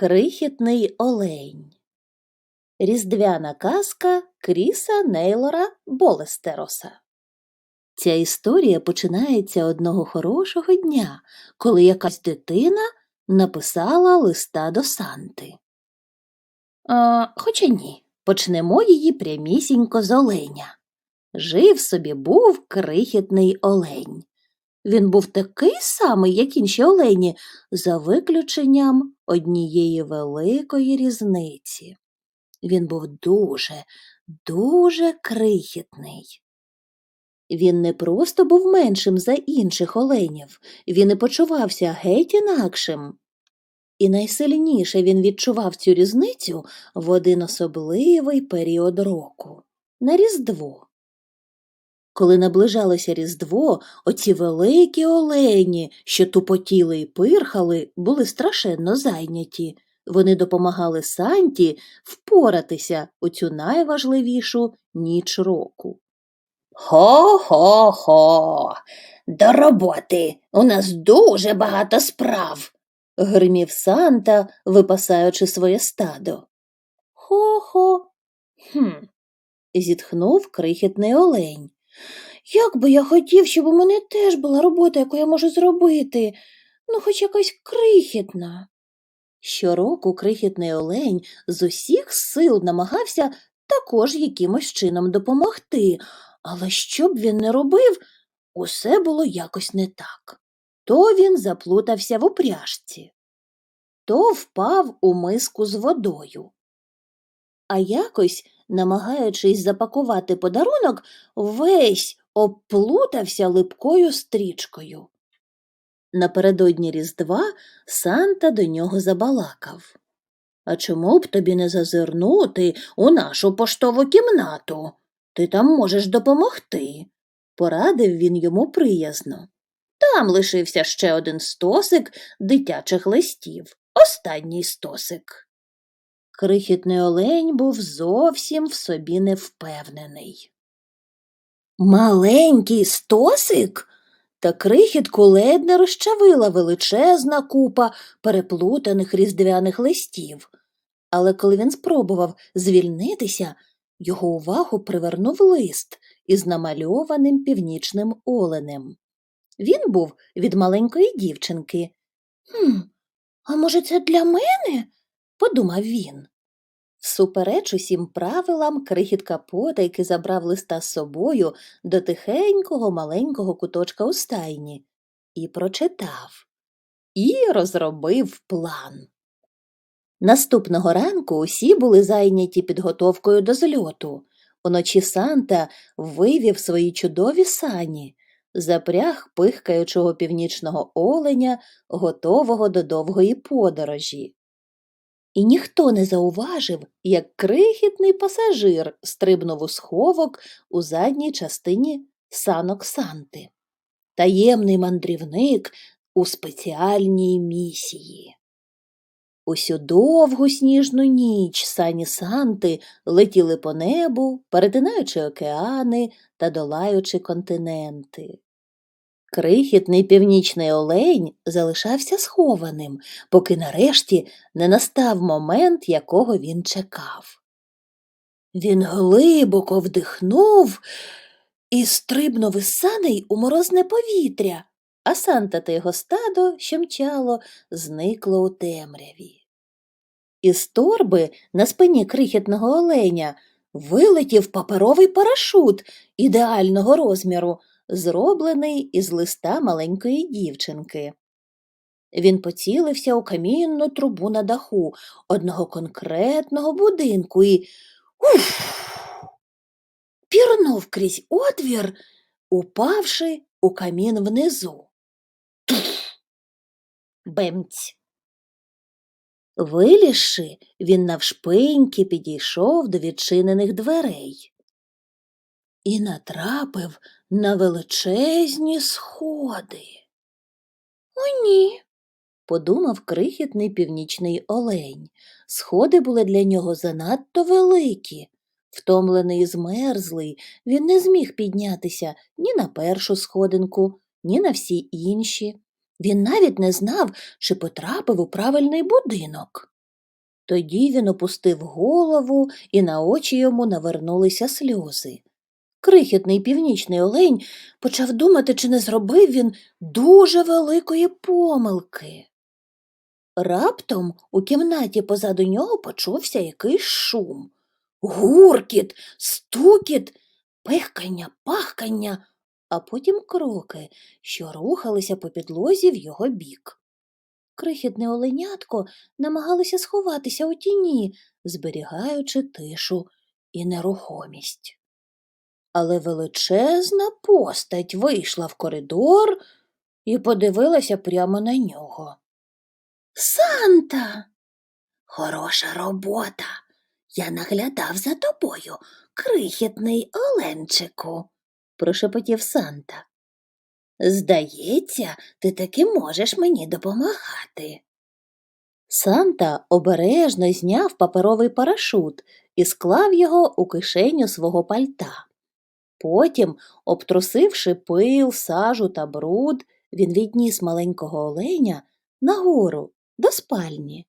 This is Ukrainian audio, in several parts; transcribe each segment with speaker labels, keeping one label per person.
Speaker 1: Крихітний олень. Різдвяна казка Кріса Нейлора Болестероса. Ця історія починається одного хорошого дня, коли якась дитина написала листа до Санти. А, хоча ні, почнемо її прямісінько з оленя. Жив собі був крихітний олень. Він був такий самий, як інші олені, за виключенням однієї великої різниці. Він був дуже, дуже крихітний. Він не просто був меншим за інших оленів, він і почувався геть інакшим. І найсильніше він відчував цю різницю в один особливий період року на Різдво. Коли наближалося Різдво, оці великі олені, що тупотіли й пирхали, були страшенно зайняті. Вони допомагали Санті впоратися у цю найважливішу ніч року. Хо-хо-хо, до роботи. У нас дуже багато справ, гримів Санта, випасаючи своє стадо. Хо-хо. Хм. зітхнув крихітний олень. Як би я хотів, щоб у мене теж була робота, яку я можу зробити, ну хоч якась крихітна. Щороку крихітний олень з усіх сил намагався також якимось чином допомогти, але що б він не робив, усе було якось не так. То він заплутався в упряжці, то впав у миску з водою. А якось, намагаючись запакувати подарунок, весь обплутався липкою стрічкою. Напередодні Різдва Санта до нього забалакав. А чому б тобі не зазирнути у нашу поштову кімнату? Ти там можеш допомогти, порадив він йому приязно. Там лишився ще один стосик дитячих листів, останній стосик. Крихітний олень був зовсім в собі невпевнений. Маленький стосик? Та крихітку ледь не розчавила величезна купа переплутаних різдвяних листів. Але коли він спробував звільнитися, його увагу привернув лист із намальованим північним оленем. Він був від маленької дівчинки. Хм, а може, це для мене? Подумав він. Всупереч усім правилам, крихітка потайки забрав листа з собою до тихенького маленького куточка у стайні і прочитав, і розробив план. Наступного ранку усі були зайняті підготовкою до зльоту. Уночі Санта вивів свої чудові сані, запряг пихкаючого північного оленя, готового до довгої подорожі. І ніхто не зауважив, як крихітний пасажир стрибнув у сховок у задній частині санок Санти. Таємний мандрівник у спеціальній місії. Усю довгу сніжну ніч сані Санти летіли по небу, перетинаючи океани та долаючи континенти. Крихітний північний олень залишався схованим, поки нарешті не настав момент, якого він чекав. Він глибоко вдихнув і стрибнув із саней у морозне повітря, а Санта та його стадо, що мчало, зникло у темряві. Із торби на спині крихітного оленя вилетів паперовий парашут ідеального розміру, зроблений із листа маленької дівчинки. Він поцілився у камінну трубу на даху одного конкретного будинку і уф, пірнув крізь отвір, упавши у камін внизу. Бемць. Вилізши, він навшпиньки підійшов до відчинених дверей і натрапив на величезні сходи. О, ні, подумав крихітний північний олень. Сходи були для нього занадто великі. Втомлений і змерзлий, він не зміг піднятися ні на першу сходинку, ні на всі інші. Він навіть не знав, чи потрапив у правильний будинок. Тоді він опустив голову, і на очі йому навернулися сльози. Крихітний північний олень почав думати, чи не зробив він дуже великої помилки. Раптом у кімнаті позаду нього почувся якийсь шум. Гуркіт, стукіт, пихкання, пахкання, а потім кроки, що рухалися по підлозі в його бік. Крихітне оленятко намагалося сховатися у тіні, зберігаючи тишу і нерухомість. Але величезна постать вийшла в коридор і подивилася прямо на нього. Санта. Хороша робота. Я наглядав за тобою, крихітний оленчику, прошепотів Санта. Здається, ти таки можеш мені допомагати. Санта обережно зняв паперовий парашут і склав його у кишеню свого пальта. Потім, обтрусивши пил, сажу та бруд, він відніс маленького оленя нагору до спальні,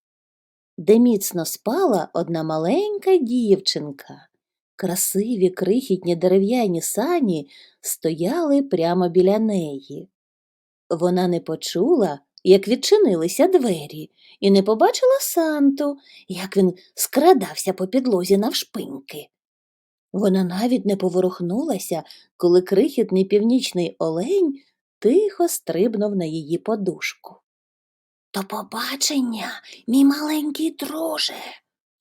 Speaker 1: де міцно спала одна маленька дівчинка. Красиві крихітні дерев'яні сані стояли прямо біля неї. Вона не почула, як відчинилися двері, і не побачила Санту, як він скрадався по підлозі навшпиньки. Вона навіть не поворухнулася, коли крихітний північний олень тихо стрибнув на її подушку. До побачення, мій маленький друже.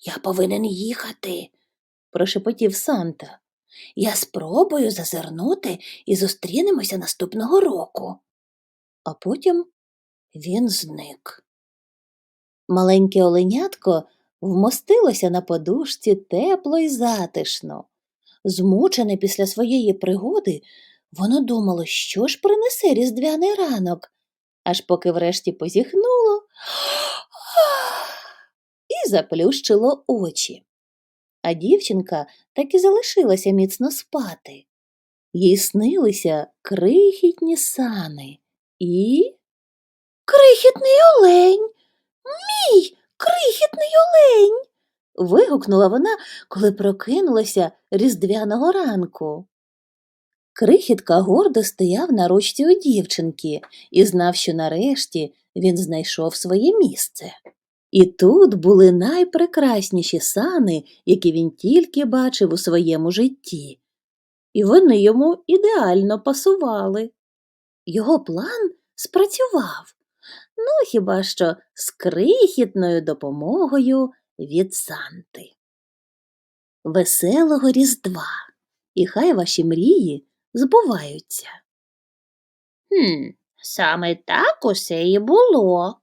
Speaker 1: Я повинен їхати, прошепотів Санта. Я спробую зазирнути і зустрінемося наступного року. А потім він зник. Маленьке оленятко вмостилося на подушці тепло й затишно. Змучене після своєї пригоди, воно думало, що ж принесе різдвяний ранок, аж поки врешті позіхнуло і заплющило очі. А дівчинка так і залишилася міцно спати. Їй снилися крихітні сани і. Крихітний олень. Мій крихітний олень. Вигукнула вона, коли прокинулася різдвяного ранку. Крихітка гордо стояв на ручці у дівчинки і знав, що нарешті він знайшов своє місце. І тут були найпрекрасніші сани, які він тільки бачив у своєму житті, і вони йому ідеально пасували. Його план спрацював, ну хіба що з крихітною допомогою від Санти. Веселого Різдва, і хай ваші мрії збуваються. Хм, саме так усе і було,